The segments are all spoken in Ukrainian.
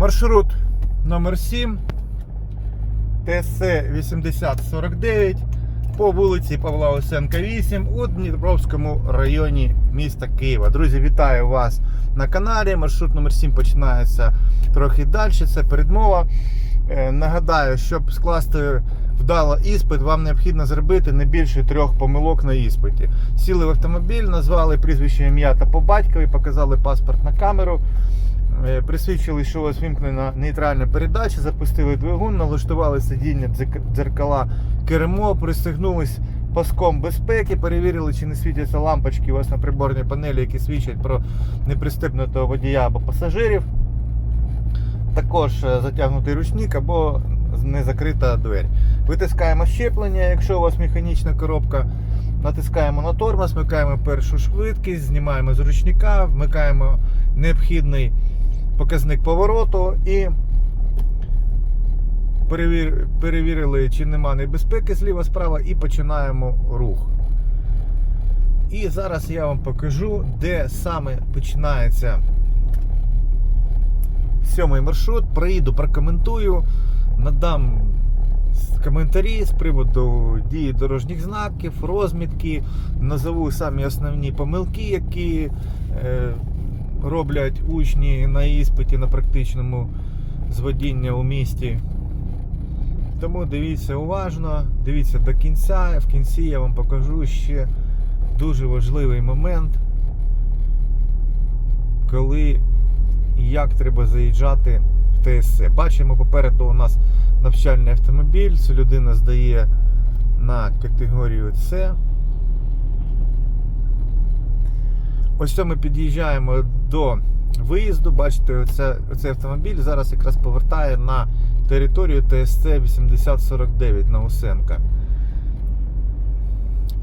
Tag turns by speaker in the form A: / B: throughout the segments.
A: Маршрут номер 7 ТС 8049 по вулиці Павла Осенка 8 у Дніпровському районі міста Києва. Друзі, вітаю вас на каналі. Маршрут номер 7 починається трохи далі. Це передмова. Е, Нагадаю, щоб скласти вдало іспит, вам необхідно зробити не більше трьох помилок на іспиті. Сіли в автомобіль, назвали прізвище ім'я та по батькові, показали паспорт на камеру. Е, Присвідчили, що у вас вимкнена нейтральна передача, запустили двигун, налаштували сидіння, дзеркала, кермо, пристегнулись паском безпеки, перевірили, чи не світяться лампочки у вас на приборній панелі, які свідчать про непристебнутого водія або пасажирів. Також е, затягнутий ручник або не закрита двері. Витискаємо щеплення, якщо у вас механічна коробка. Натискаємо на тормоз, вмикаємо першу швидкість, знімаємо з ручника, вмикаємо необхідний показник повороту і перевір... перевірили, чи нема небезпеки зліва-справа, і починаємо рух. І зараз я вам покажу, де саме починається сьомий маршрут. Проїду, прокоментую, надам коментарі з приводу дії дорожніх знаків, розмітки, назову самі основні помилки, які е, роблять учні на іспиті на практичному з водіння у місті. Тому дивіться уважно, дивіться до кінця. В кінці я вам покажу ще дуже важливий момент, коли і як треба заїжджати в ТСЦ. Бачимо, попереду у нас навчальний автомобіль. Цю людина здає на категорію С. Ось це ми під'їжджаємо до виїзду. Бачите, оце, оцей автомобіль зараз якраз повертає на територію ТСЦ 8049 на Усенка.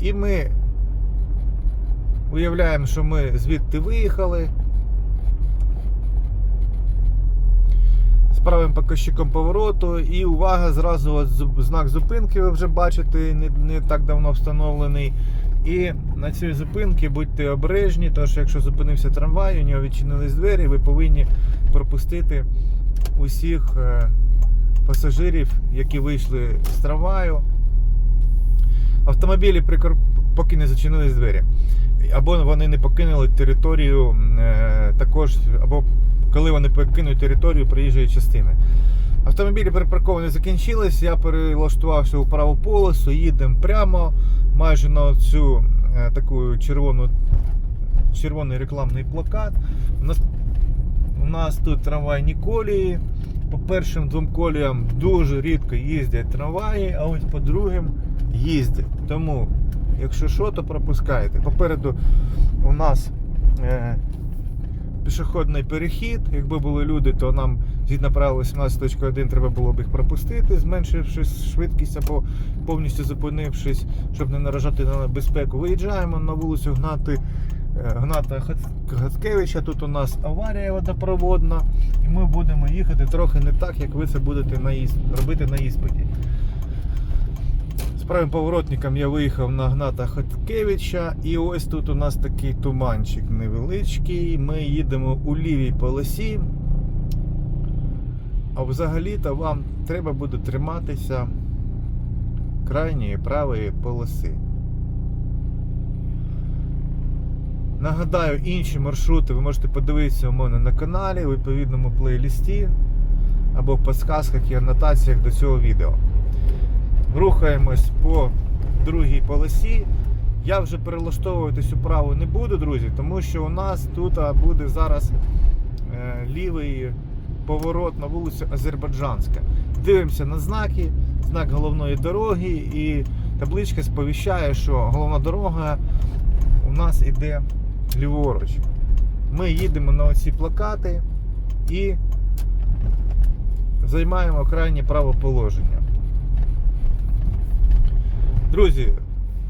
A: І ми уявляємо, що ми звідти виїхали. З правим показчиком повороту і увага, зразу от знак зупинки ви вже бачите, не, не так давно встановлений. І на цій зупинці будьте обережні, тому що якщо зупинився трамвай, у нього відчинились двері, ви повинні пропустити усіх е, пасажирів, які вийшли з трамваю. Автомобілі, поки не зачинились двері. Або вони не покинули територію е, також, або коли вони покинуть територію проїжджої частини. Автомобілі припарковані закінчились, я перелаштувався у праву полосу, їдемо прямо майже на цю е, таку червону, червоний рекламний плакат. У нас, у нас тут трамвайні колії. По першим двом коліям дуже рідко їздять трамваї, а ось по другим їздять. Тому, якщо що, то пропускайте. Попереду у нас е, пішохідний перехід. Якби були люди, то нам згідно правил 18.1 треба було б їх пропустити, зменшивши швидкість або повністю зупинившись, щоб не наражати на безпеку. Виїжджаємо на вулицю Гнати. е, Гната Гацкевича, тут у нас аварія водопроводна, і ми будемо їхати трохи не так, як ви це будете на ісп- робити на іспиті. З правим поворотником я виїхав на Гната Хаткевича, і ось тут у нас такий туманчик невеличкий. Ми їдемо у лівій полосі. А взагалі-то вам треба буде триматися крайньої правої полоси. Нагадаю, інші маршрути ви можете подивитися у мене на каналі, у відповідному плейлісті або в підсказках і анотаціях до цього відео. Рухаємось по другій полосі. Я вже перелаштовуватись у праву не буду, друзі, тому що у нас тут буде зараз е, лівий поворот на вулицю Азербайджанська. Дивимося на знаки, знак головної дороги, і табличка сповіщає, що головна дорога у нас іде ліворуч. Ми їдемо на оці плакати і займаємо крайнє правоположення. Друзі,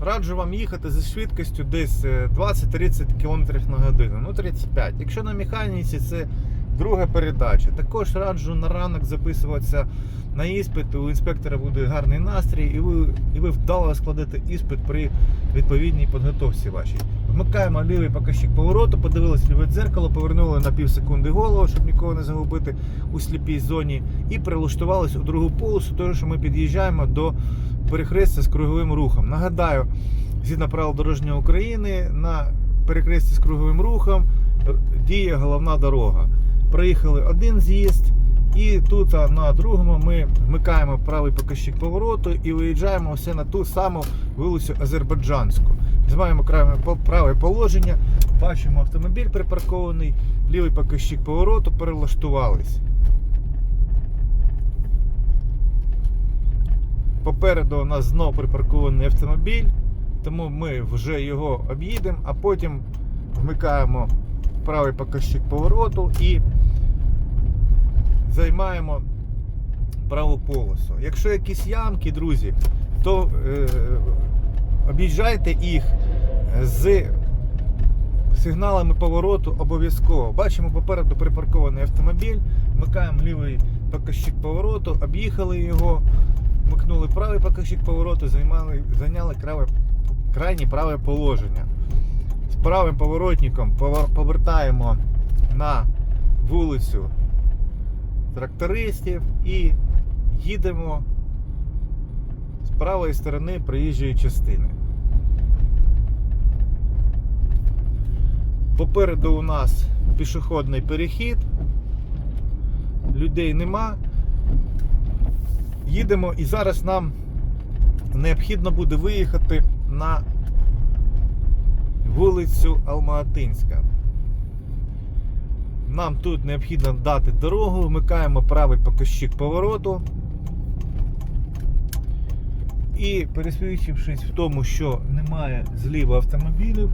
A: раджу вам їхати зі швидкістю десь е, 20-30 км на годину, ну 35. Якщо на механіці це друга передача. Також раджу на ранок записуватися на іспит. У інспектора буде гарний настрій, і ви, і ви вдало складете іспит при відповідній підготовці вашій. Вмикаємо лівий показчик повороту, подивилися ліве дзеркало, повернули на пів секунди голову, щоб нікого не загубити у сліпій зоні, і прилаштувались у другу полосу, тому що ми під'їжджаємо до перехрестя з круговим рухом. Нагадаю, згідно правил дорожньої України, на перехресті з круговим рухом діє головна дорога. Проїхали один з'їзд, і тут на другому ми вмикаємо правий показчик повороту і виїжджаємо все на ту саму вулицю Азербайджанську. Знімаємо праве, положення, бачимо автомобіль припаркований, лівий показчик повороту, перелаштувались. Попереду у нас знов припаркований автомобіль, тому ми вже його об'їдемо, а потім вмикаємо правий показчик повороту і займаємо праву полосу. Якщо якісь ямки, друзі, то е, об'їжджайте їх з сигналами повороту обов'язково. Бачимо попереду припаркований автомобіль, вмикаємо лівий показчик повороту, об'їхали його, вмикнули правий показчик повороту, займали, зайняли крайнє праве положення. З правим поворотником повертаємо на вулицю трактористів і їдемо з правої сторони проїжджої частини. Попереду у нас пішохідний перехід, людей нема. Їдемо і зараз нам необхідно буде виїхати на вулицю Алмаатинська. Нам тут необхідно дати дорогу, вмикаємо правий показчик повороту. І пересвідчившись в тому, що немає зліва автомобілів,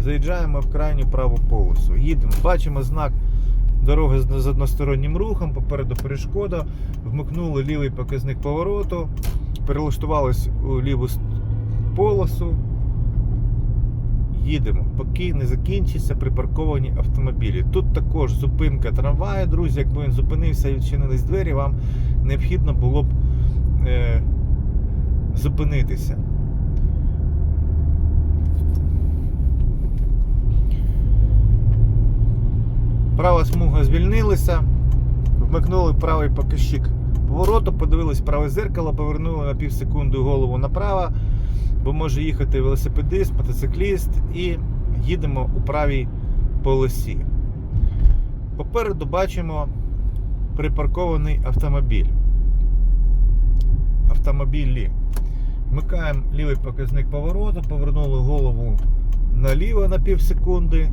A: заїжджаємо в крайню праву полосу. Їдемо, бачимо знак дороги з одностороннім рухом, попереду перешкода, вмикнули лівий показник повороту, перелаштувались у ліву полосу. Їдемо, поки не закінчиться припарковані автомобілі. Тут також зупинка трамваю, друзі. Якби він зупинився і відчинились двері, вам необхідно було б е, зупинитися. Права смуга звільнилася, вмикнули правий показчик повороту, подивились праве зеркало, повернули на пів секунди голову направо, бо може їхати велосипедист, мотоцикліст і їдемо у правій полосі. Попереду бачимо припаркований автомобіль. Автомобілі. Вмикаємо лівий показник повороту, повернули голову наліво на пів секунди.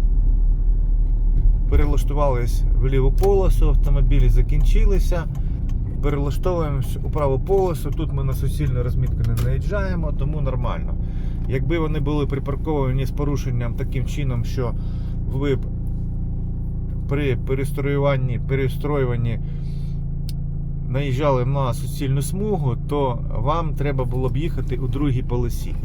A: Перелаштувались в ліву полосу, автомобілі закінчилися. Перелаштовуємось у праву полосу. Тут ми на суцільну розмітку не наїжджаємо, тому нормально. Якби вони були припарковані з порушенням таким чином, що ви б при перестроюванні, перестроюванні наїжджали на суцільну смугу, то вам треба було б їхати у другій полосі.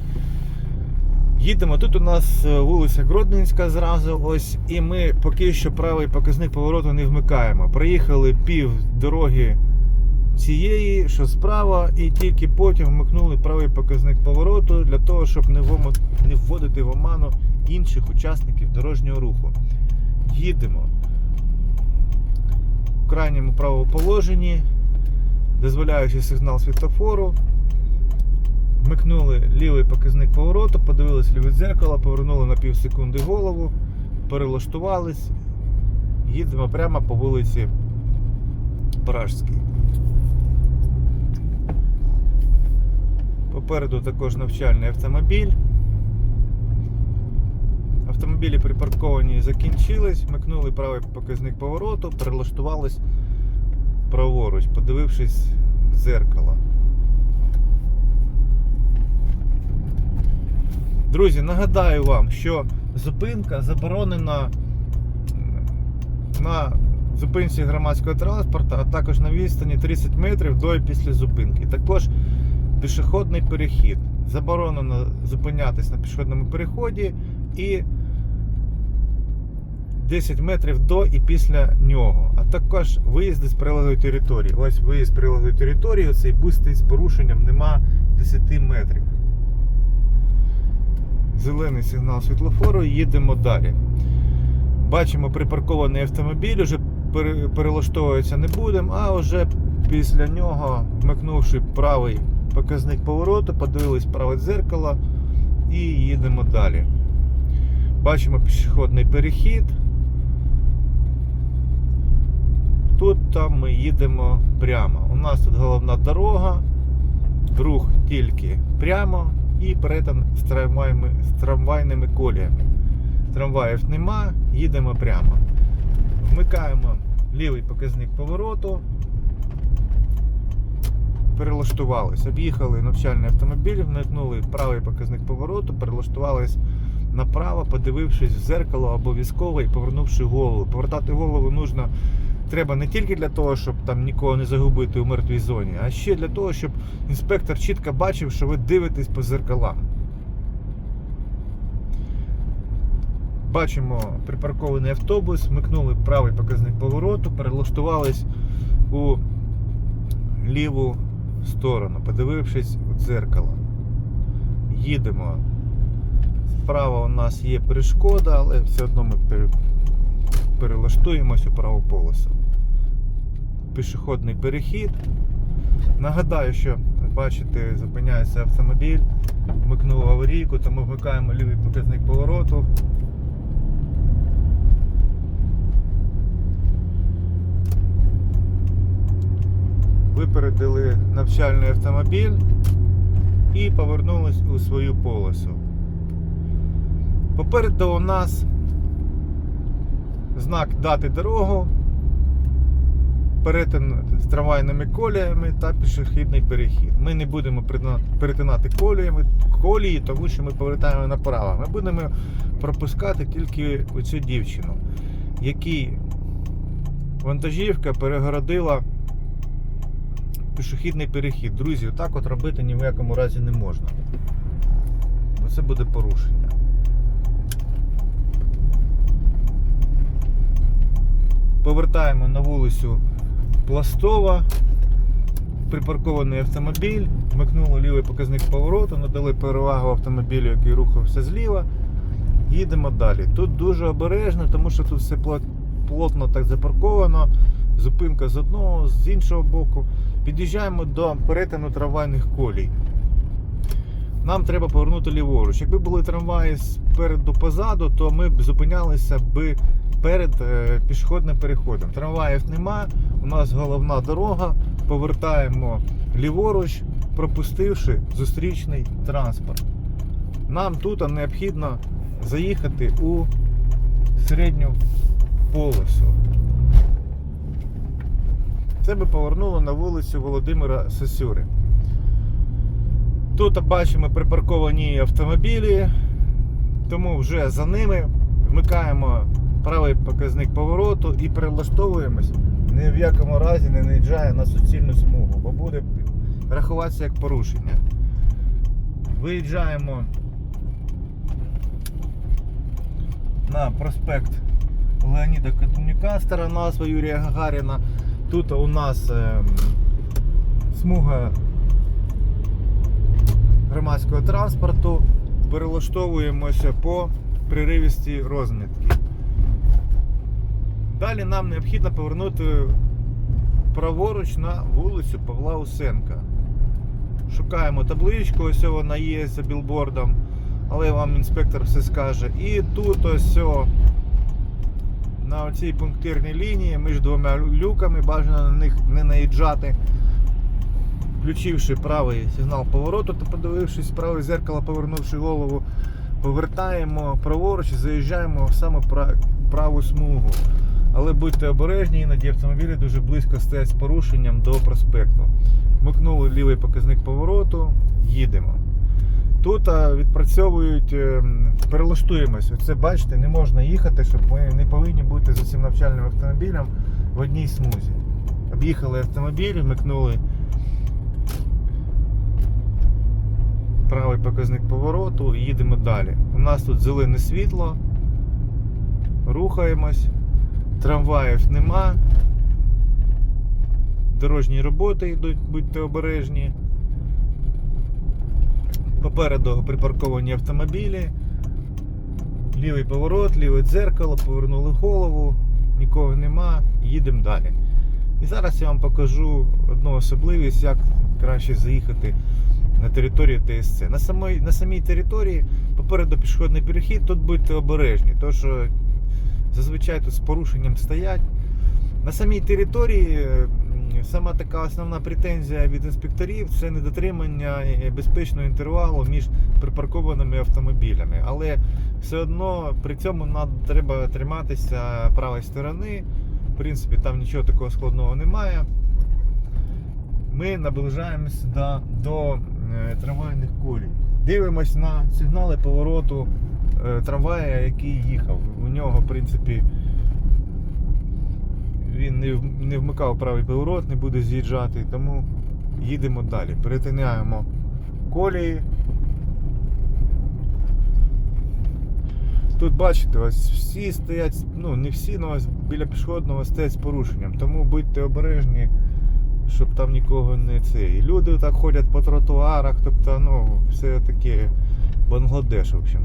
A: Їдемо. Тут у нас е, вулиця Гродненська зразу ось, і ми поки що правий показник повороту не вмикаємо. Проїхали пів дороги цієї, що справа, і тільки потім вмикнули правий показник повороту для того, щоб не, вводити в оману інших учасників дорожнього руху. Їдемо в крайньому правому положенні, дозволяючи сигнал світлофору. Вмикнули лівий показник повороту, подивились ліве дзеркало, повернули на пів секунди голову, перелаштувались, їдемо прямо по вулиці Пражській. Попереду також навчальний автомобіль. Автомобілі припарковані закінчились, вмикнули правий показник повороту, перелаштувались праворуч, подивившись в дзеркало. Друзі, нагадаю вам, що зупинка заборонена на зупинці громадського транспорту, а також на відстані 30 метрів до і після зупинки. Також пішохідний перехід. Заборонено зупинятись на пішохідному переході і 10 метрів до і після нього. А також виїзди з прилеглої території. Ось виїзд з прилеглої території, цей бус стоїть з порушенням нема 10 метрів. зелений сигнал світлофору їдемо далі. Бачимо припаркований автомобіль, вже перелаштовуватися не будемо, а вже після нього, вмикнувши правий показник повороту, подивились праве дзеркало і їдемо далі. Бачимо пішохідний перехід. Тут там ми їдемо прямо. У нас тут головна дорога, рух тільки прямо і перетин з трамваями, з трамвайними коліями. Трамваїв нема, їдемо прямо. Вмикаємо лівий показник повороту. Перелаштувались, об'їхали навчальний автомобіль, вмикнули правий показник повороту, перелаштувались направо, подивившись в зеркало обов'язково і повернувши голову. Повертати голову нужно, треба не тільки для того, щоб там нікого не загубити у мертвій зоні, а ще для того, щоб інспектор чітко бачив, що ви дивитесь по зеркалам. Бачимо припаркований автобус, вмикнули правий показник повороту, перелаштувались у ліву сторону, подивившись у дзеркало. Їдемо. Справа у нас є перешкода, але все одно ми пере- перелаштуємось у праву полосу. Пішохідний перехід. Нагадаю, що бачите, зупиняється автомобіль, вмикнув аварійку, тому вмикаємо лівий показник повороту. Випередили навчальний автомобіль і повернулись у свою полосу. Попереду у нас знак дати дорогу, перетин з трамвайними коліями та пішохідний перехід. Ми не будемо перетинати коліями, колії, тому що ми повертаємо направо. Ми будемо пропускати тільки оцю дівчину, якій вантажівка перегородила пішохідний перехід. Друзі, отак от робити ні в якому разі не можна. Бо це буде порушення. Повертаємо на вулицю Пластова. Припаркований автомобіль, вмикнули лівий показник повороту, надали перевагу автомобілю, який рухався зліва. Їдемо далі. Тут дуже обережно, тому що тут все плотно так запарковано. Зупинка з одного, з іншого боку. Під'їжджаємо до перетину трамвайних колій. Нам треба повернути ліворуч. Якби були трамваї спереду позаду, то ми б зупинялися би перед е, пішохідним переходом. Трамваїв нема, у нас головна дорога, повертаємо ліворуч, пропустивши зустрічний транспорт. Нам тут необхідно заїхати у середню полосу. Це би повернуло на вулицю Володимира Сосюри. Тут бачимо припарковані автомобілі, тому вже за ними вмикаємо правий показник повороту і перелаштовуємось. Ні в якому разі не наїжджає на суцільну смугу, бо буде рахуватися як порушення. Виїжджаємо на проспект Леоніда Катунюка, сторона свою Юрія Гагаріна. Тут у нас е, смуга громадського транспорту. Перелаштовуємося по приривісті розмітки. Далі нам необхідно повернути праворуч на вулицю Павла Усенка. Шукаємо табличку, ось вона є за білбордом, але вам інспектор все скаже. І тут ось на цій пунктирній лінії між двома люками бажано на них не наїжджати. Включивши правий сигнал повороту та подивившись праве зеркало, повернувши голову, повертаємо праворуч і заїжджаємо в саме праву смугу. Але будьте обережні, іноді автомобілі дуже близько стоять з порушенням до проспекту. Вмикнули лівий показник повороту, їдемо. Тут відпрацьовують, е, перелаштуємось. Оце бачите, не можна їхати, щоб ми не повинні бути з цим навчальним автомобілем в одній смузі. Об'їхали автомобіль, вмикнули правий показник повороту і їдемо далі. У нас тут зелене світло, рухаємось, трамваїв нема, дорожні роботи йдуть, будьте обережні. Попереду припарковані автомобілі. Лівий поворот, ліве дзеркало, повернули голову, нікого нема, їдемо далі. І зараз я вам покажу одну особливість, як краще заїхати на територію ТСЦ. На самій, на самій території попереду пішохідний перехід, тут будьте обережні, тому що зазвичай тут з порушенням стоять. На самій території м, сама така основна претензія від інспекторів це недотримання е, безпечного інтервалу між припаркованими автомобілями. Але все одно при цьому треба триматися правої сторони. В принципі, там нічого такого складного немає. Ми наближаємося до, до е, трамвайних колій. Дивимось на сигнали повороту е, трамвая, який їхав. У нього, в принципі, не, не вмикав правий поворот, не буде з'їжджати, тому їдемо далі. Перетинаємо колії. Тут бачите, ось всі стоять, ну не всі, але ось біля пішохідного стоять з порушенням. Тому будьте обережні, щоб там нікого не це. І люди так ходять по тротуарах, тобто, ну, все таке Бангладеш, в общем.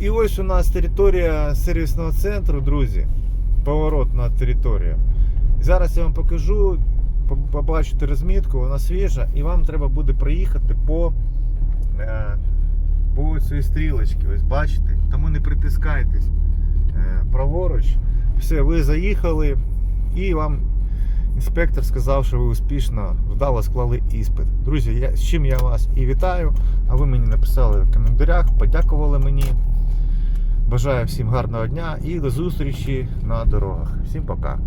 A: І ось у нас територія сервісного центру, друзі. Поворотна територія. Зараз я вам покажу, побачите розмітку, вона свіжа, і вам треба буде проїхати по, е, по цій стрілочці. Ось бачите, тому не притискайтесь е, праворуч. Все, ви заїхали, і вам інспектор сказав, що ви успішно вдало склали іспит. Друзі, я, з чим я вас і вітаю. А ви мені написали в коментарях, подякували мені. Бажаю всім гарного дня і до зустрічі на дорогах. Всім пока.